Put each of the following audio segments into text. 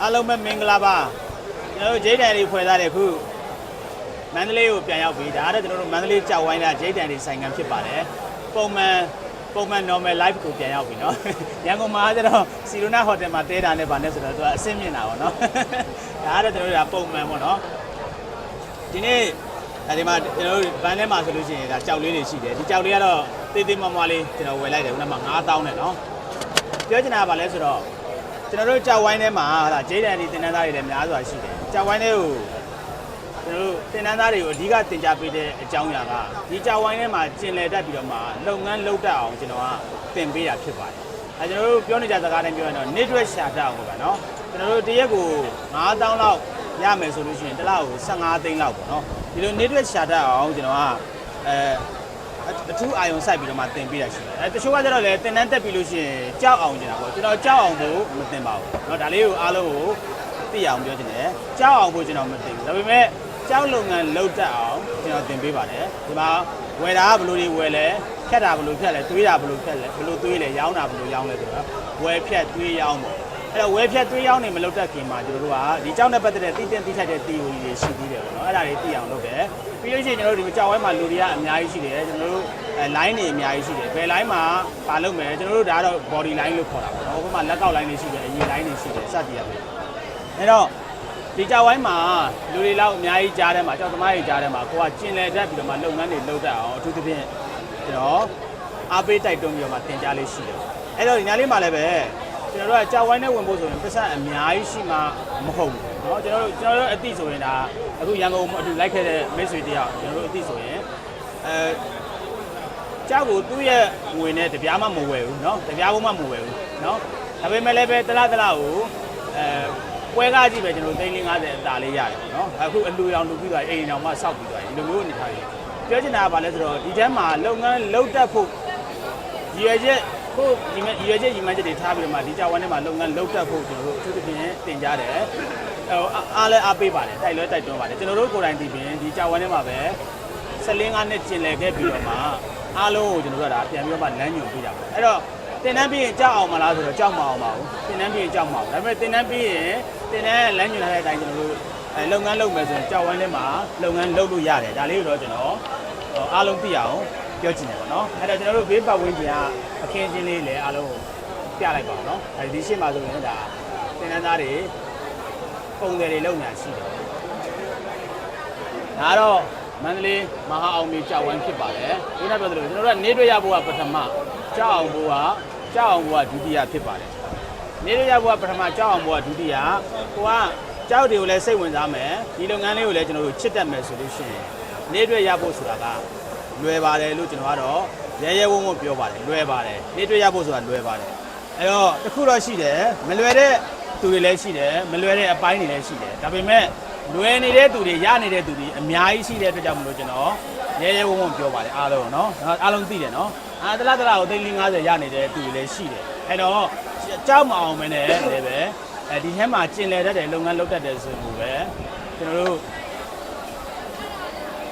အားလုံးပဲမင်္ဂလာပါကျွန်တော်တို့ဂျိတ်တန်လေးဖွဲ့သားတဲ့ခုမန္တလေးကိုပြန်ရောက်ပြီဒါကတော့ကျွန်တော်တို့မန္တလေးကြောက်ဝိုင်းလာဂျိတ်တန်လေးဆိုင်ငံဖြစ်ပါတယ်ပုံမှန်ပုံမှန် normal life ကိုပြန်ရောက်ပြီเนาะရန်ကုန်မှာကျတော့စီရိုနာဟိုတယ်မှာတဲတာနဲ့ဗာနဲ့ဆိုတော့သူကအဆင့်မြင့်တာပေါ့เนาะဒါကတော့ကျွန်တော်တို့ကပုံမှန်ပေါ့เนาะဒီနေ့အဲဒီမှာကျွန်တော်တို့ဘန်းထဲမှာဆိုလို့ရှိရင်ဒါကြောက်လေးတွေရှိတယ်ဒီကြောက်လေးကတော့တေးသေးမွားမွားလေးကျွန်တော်ဝယ်လိုက်တယ်ခုနက9000နဲ့เนาะပြောချင်တာကဘာလဲဆိုတော့ ကျွန်တော်တို့ကြောက်ဝိုင်းထဲမှာဟာဂျိတ်တန်ဒီတင်နန်းသားတွေလည်းများစွာရှိတယ်ကြောက်ဝိုင်းထဲကိုကျွန်တော်တို့တင်နန်းသားတွေကိုအဓိကတင် जा ပေးတဲ့အကြောင်းအရာကဒီကြောက်ဝိုင်းထဲမှာကျင်လည်တတ်ပြီးတော့မှလုပ်ငန်းလုပ်တတ်အောင်ကျွန်တော်ကတင်ပေးတာဖြစ်ပါတယ်အဲကျွန်တော်တို့ပြောနေကြစကားတိုင်းပြောရင်တော့ network ရှာတတ်အောင်ပေါ့နော်ကျွန်တော်တို့တရက်ကို9000လောက်ရမယ်ဆိုလို့ရှိရင်တစ်လကို15သိန်းလောက်ပေါ့နော်ဒီလို network ရှာတတ်အောင်ကျွန်တော်ကအဲ အထူးအာယုံစိုက်ပြီးတော့မှတင်ပေးတာရှိတယ်အဲတချို့ကကျတော့လေတင်တန်းတက်ပြီးလို့ရှိရင်ကြောက်အောင်ကျင်တာပေါ့ကျွန်တော်ကြောက်အောင်ဖို့မတင်ပါဘူးเนาะဒါလေးကိုအားလုံးကိုသိအောင်ပြောချင်တယ်ကြောက်အောင်ဖို့ကျွန်တော်မတင်ဘူးဒါပေမဲ့ကြောက်လုပ်ငန်းလုပ်တတ်အောင်ကျွန်တော်တင်ပေးပါတယ်ဒီမှာဝယ်တာကဘယ်လိုတွေဝယ်လဲဖြတ်တာဘယ်လိုဖြတ်လဲတွေးတာဘယ်လိုဖြတ်လဲဘယ်လိုတွေးလဲရောင်းတာဘယ်လိုရောင်းလဲဆိုတော့ဝယ်ဖြတ်တွေးရောင်းပေါ့အဲ့တော့ဝယ်ဖြတ်တွေးရောင်းနေမလုပ်တတ်ခင်မှာကျွန်တော်တို့ကဒီကြောက်နဲ့ပတ်သက်တဲ့သိတဲ့သိထိုက်တဲ့ theory တွေရှိသေးတယ် တယ် ပေါ့နော်အဲ့ဒါတွေသိအောင်လုပ်တယ်ပြီးလို့ရှိရင်ကျွန်တော်တို့ဒီကြောက်ဝဲမှာလူတွေကအများကြီးရှိတယ်ကျွန်တော်တို့အဲ line တွေအများကြီးရှိတယ်ဘယ် line မှာပါလုပ်မယ်ကျွန်တော်တို့ဒါကတော့ body line လို့ခေါ်တာပေါ့နော်ဟိုဘက်မှာလက်ကောက် line တွေရှိတယ်အရင် line တွေရှိတယ်စသည်ရပဲအဲ့တော့ဒီကြောက်ဝိုင်းမှာလူတွေလောက်အများကြီးကြားထဲမှာကြောက်သမားတွေကြားထဲမှာကိုကကျင်လည်တတ်ပြီးတော့မှလုပ်ငန်းတွေလုပ်တတ်အောင်အထူးသဖြင့်ကျွန်တော်အားပေးတိုက်တွန်းပြီးတော့မှတင် जा လေးရှိတယ်အဲ့တော့ဒီညလေးမှာလည်းပဲကျွန်တော်တို့ကကြောက်ဝိုင်းနဲ့ဝင်ဖို့ဆိုရင်ပတ်စံအများကြီးရှိမှမဟုတ်ဘူး เนาะကျွန်တော်တို့ကျွန်တော်တို့အတိဆိုရင်ဒါအခုရန်ကုန်အတူလိုက်ခဲ့တဲ့မိတ်ဆွေတယောက်ကျွန်တော်တို့အတိဆိုရင်အဲကြောက်ကိုသူ့ရဲ့ငွေနဲ့တပြားမှမဝယ်ဘူးเนาะတပြားဘုံမှမဝယ်ဘူးเนาะဒါပေမဲ့လည်းပဲတလားတလားကိုအဲပွဲကားကြည့်ပဲကျွန်တော်သိန်း50အတားလေးရတယ်เนาะအခုအလူရောင်လူပြီးသွားအိမ်တော်မှစောက်ပြီးသွားဒီလိုမျိုးအနေထားကြီးပြောချင်တာကဘာလဲဆိုတော့ဒီထဲမှာလုပ်ငန်းလုပ်တတ်ဖို့ရည်ရွယ်ချက် ကိုဒီမဲ့ရည်ရွယ်ချက်ရည်မှန်းချက်တွေထားပြီးတော့မှဒီကြောင်ဝမ်းထဲမှာလုပ်ငန်းလုပ်တတ်ဖို့ကျွန်တော်တို့အထူးသဖြင့်တင်ကြတယ်ဟိုအားလဲအားပေးပါတယ်တိုက်လွဲတိုက်တွန်းပါတယ်ကျွန်တော်တို့ကိုယ်တိုင်ဒီပြင်ဒီကြောင်ဝမ်းထဲမှာပဲဆက်လင်းကားနဲ့ကျင်လည်ခဲ့ပြီးတော့မှအားလုံးကိုကျွန်တော်တို့ကဒါပြန်ပြီးတော့မှလမ်းညွှန်ပေးတာပေါ့အဲ့တော့တင်တန်းပြီးရင်ကြောက်အောင်မလားဆိုတော့ကြောက်မအောင်ပါဘူးတင်တန်းပြီးရင်ကြောက်မအောင်ဒါပေမဲ့တင်တန်းပြီးရင်တင်တန်းလမ်းညွှန်ထားတဲ့အတိုင်းကျွန်တော်တို့အဲလုပ်ငန်းလုပ်မယ်ဆိုရင်ကြောက်ဝမ်းထဲမှာလုပ်ငန်းလုပ်လို့ရတယ်ဒါလေးကိုတော့ကျွန်တော်အားလုံးသိအောင် ပြောချင်တယ်ပေါ့နော်အဲ့တော့ကျွန်တော်တို့ဘေးပတ်ဝန်းကျင်ကအခင်းချင်းလေးလည်းအားလုံးပြလိုက်ပါအောင်နော်အဲဒီရှေ့မှာဆိုရင်ဒါတင်တန်းသားတွေပုံစံတွေလုပ်နေတာရှိတယ်ဒါကတော့မန္တလေးမဟာအောင်မြေကြောက်ဝိုင်းဖြစ်ပါတယ်။ဒီနေ့ပြောသလိုကျွန်တော်တို့ကနေတွေ့ရဖို့ကပထမကြောက်အောင်ဘိုးကကြောက်အောင်ဘိုးကဒုတိယဖြစ်ပါတယ်။နေတွေ့ရဖို့ကပထမကြောက်အောင်ဘိုးကဒုတိယကိုကကြောက်တွေကိုလည်းစိတ်ဝင်စားမယ်ဒီလုပ်ငန်းလေးကိုလည်းကျွန်တော်တို့ချစ်တတ်မယ်ဆိုလို့ရှိရင်နေတွေ့ရဖို့ဆိုတာက လွယ်ပါတယ်လို့ကျွန်တော်ကတော့ရဲရဲဝုံဝုံပြောပါတယ်လွယ်ပါတယ်နေတွေ့ရဖို့ဆိုတာလွယ်ပါတယ်အဲတော့တခုတော့ရှိတယ်မလွယ်တဲ့သူတွေလည်းရှိတယ်မလွယ်တဲ့အပိုင်းတွေလည်းရှိတယ်ဒါပေမဲ့လွယ်နေတဲ့သူတွေရနေတဲ့သူတွေအများကြီးရှိတဲ့အတွက်ကြောင့်မလို့ကျွန်တော်ရဲရဲဝုံဝုံပြောပါတယ်အားလုံးနော်အားလုံးသိတယ်နော်အာတလားတလားကိုသိန်း50ရနေတဲ့သူတွေလည်းရှိတယ်အဲ့တော့ကြောက်မအောင်မနဲ့လည်းပဲအဲဒီထဲမှာကျင်လည်တတ်တဲ့လုပ်ငန်းလုပ်တတ်တဲ့ဆိုလို့ပဲကျွန်တော်တို့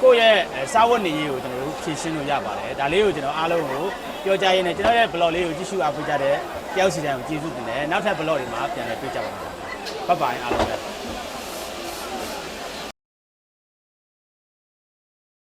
ကိုယ့်ရဲ့စာဝတ်နေရေးကိုကျွန်တော်တို့ဖြည့်ရှင်းလို့ရပါတယ်ဒါလေးကိုကျွန်တော်အားလုံးကိုပြောကြရင်းနဲ့ကျွန်တော်ရဲ့ blog လေးကိုကြည့်ရှုအားပေးကြတဲ့တယောက်စီတိုင်းကိုကျေးဇူးတင်တယ်နောက်ထပ် blog တွေမှာပြန်လည်တွေ့ကြပါမယ်ဘိုင်ဘိုင်အားလုံးပဲ